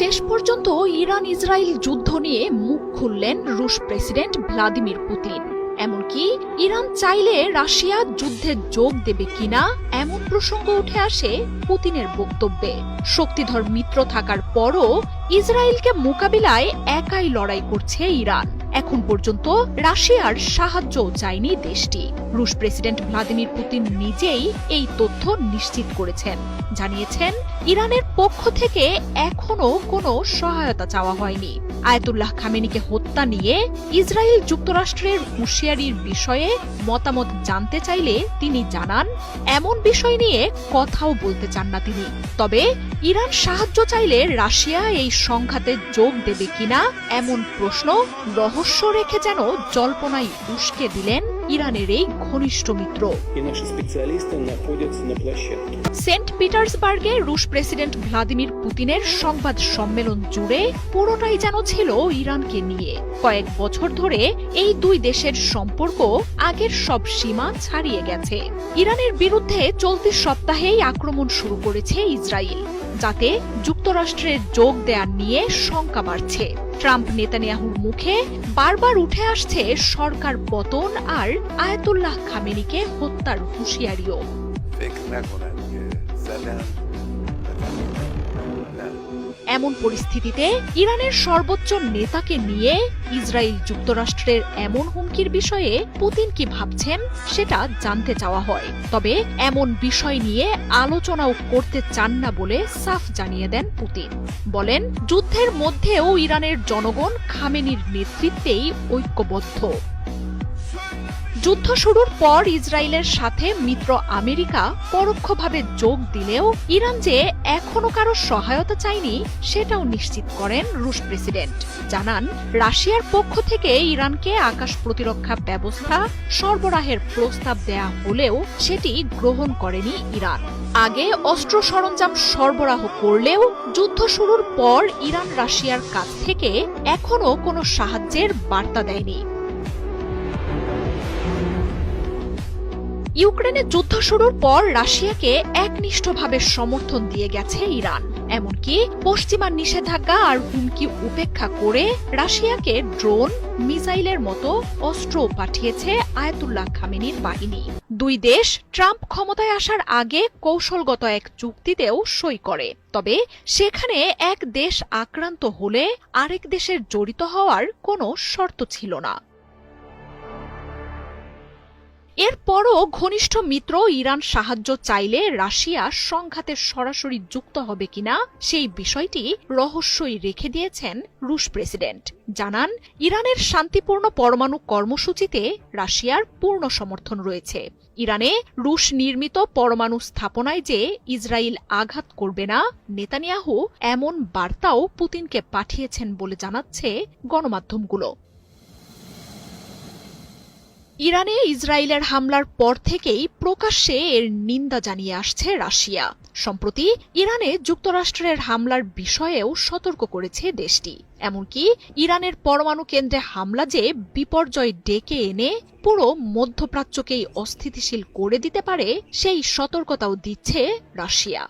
শেষ পর্যন্ত Iran Israel যুদ্ধ নিয়ে মুখ খুললেন রুশ প্রেসিডেন্ট ভ্লাদিমির পুতিন। এমনকি ইরান চাইলে রাশিয়া যুদ্ধে যোগ দেবে কিনা এমন প্রসঙ্গ উঠে আসে পুতিনের বক্তব্যে। শক্তিধর মিত্র থাকার পরও ইসরায়েলকে মোকাবিলায় একাই লড়াই করছে ইরান। এখন পর্যন্ত রাশিয়ার সাহায্য চায়নি দেশটি। রুশ প্রেসিডেন্ট ভ্লাদিমির পুতিন নিজেই এই তথ্য নিশ্চিত করেছেন। জানিয়েছেন, ইরানের পক্ষ থেকে এখনও কোনো সহায়তা চাওয়া হয়নি। আয়াতুল্লাহ খামেনিকে হত্যা নিয়ে ইসরায়েল যুক্তরাষ্ট্রের হুঁশিয়ারির বিষয়ে মতামত জানতে চাইলে তিনি জানান, এমন বিষয় নিয়ে কথাও বলতে চান না তিনি। তবে ইরান সাহায্য চাইলে রাশিয়া এই সংঘাতে যোগ দেবে কিনা এমন প্রশ্ন রহস্য রেখে যেন জল্পনায় উস্কে দিলেন ইরানের এই ঘনিষ্ঠ মিত্র। সেন্ট পিটার্সবার্গে রুশ প্রেসিডেন্ট ভ্লাদিমির পুতিনের সংবাদ সম্মেলন জুড়ে পুরোটাই যেন ছিল ইরানকে নিয়ে। কয়েক বছর ধরে এই দুই দেশের সম্পর্ক আগের সব সীমা ছাড়িয়ে গেছে। ইরানের বিরুদ্ধে চলতি সপ্তাহেই আক্রমণ শুরু করেছে ইসরায়েল। যাতে যুক্তরাষ্ট্রে যোগ দেয়ার নিয়ে শঙ্কা বাড়ছে ট্রাম্প নেতানিয়াহুর মুখে বারবার উঠে আসছে সরকার পতন আর আয়াতুল্লাহ খামেনিকে হত্যার হুঁশিয়ারিও এমন পরিস্থিতিতে ইরানের সর্বোচ্চ নেতাকে নিয়ে ইসরায়েল যুক্তরাষ্ট্রের এমন হুমকির বিষয়ে পুতিন কি ভাবছেন সেটা জানতে চাওয়া হয়। তবে এমন বিষয় নিয়ে আলোচনাও করতে চান না বলে সাফ জানিয়ে দেন পুতিন। বলেন, যুদ্ধের মধ্যেও ইরানের জনগণ খামেনির নেতৃত্বেই ঐক্যবদ্ধ। যুদ্ধ শুরুর পর ইসরায়েলের সাথে মিত্র আমেরিকা পরোক্ষভাবে যোগ দিলেও ইরান যে এখনও কারও সহায়তা চায়নি, সেটাও নিশ্চিত করেন রুশ প্রেসিডেন্ট। জানান, রাশিয়ার পক্ষ থেকে ইরানকে আকাশ প্রতিরক্ষা ব্যবস্থা সরবরাহের প্রস্তাব দেয়া হলেও সেটি গ্রহণ করেনি ইরান। আগে অস্ত্র সরঞ্জাম সরবরাহ করলেও যুদ্ধ শুরুর পর ইরান রাশিয়ার কাছ থেকে এখনও কোনো সাহায্যের বার্তা দেয়নি। ইউক্রেনে যুদ্ধ শুরুর পর রাশিয়াকে একনিষ্ঠভাবে সমর্থন দিয়ে গেছে ইরান। এমনকি পশ্চিমা নিষেধাজ্ঞা আর হুমকি উপেক্ষা করে রাশিয়াকে ড্রোন, মিসাইলের মতো অস্ত্র পাঠিয়েছে আয়াতুল্লাহ খামেনির বাহিনী। দুই দেশ ট্রাম্প ক্ষমতায় আসার আগে কৌশলগত এক চুক্তিতেও সই করে। তবে সেখানে এক দেশ আক্রান্ত হলে আরেক দেশের জড়িত হওয়ার কোনো শর্ত ছিল না। এরপরও ঘনিষ্ঠ মিত্র ইরান সাহায্য চাইলে রাশিয়া সংঘাতে সরাসরি যুক্ত হবে কিনা সেই বিষয়টি রহস্যই রেখে দিয়েছেন রুশ প্রেসিডেন্ট। জানান, ইরানের শান্তিপূর্ণ পরমাণু কর্মসূচিতে রাশিয়ার পূর্ণ সমর্থন রয়েছে। ইরানে রুশ নির্মিত পরমাণু স্থাপনায় যে ইসরায়েল আঘাত করবে না, নেতানিয়াহু এমন বার্তাও পুতিনকে পাঠিয়েছেন বলে জানাচ্ছে গণমাধ্যমগুলো। ইরানে ইসরায়েলের হামলার পর থেকেই প্রকাশ্যে এর নিন্দা জানিয়ে আসছে রাশিয়া। সম্প্রতি ইরানে যুক্তরাষ্ট্রের হামলার বিষয়েও সতর্ক করেছে দেশটি। এমনকি ইরানের পরমাণু কেন্দ্রে হামলা যে বিপর্যয় ডেকে এনে পুরো মধ্যপ্রাচ্যকেই অস্থিতিশীল করে দিতে পারে, সেই সতর্কতাও দিচ্ছে রাশিয়া।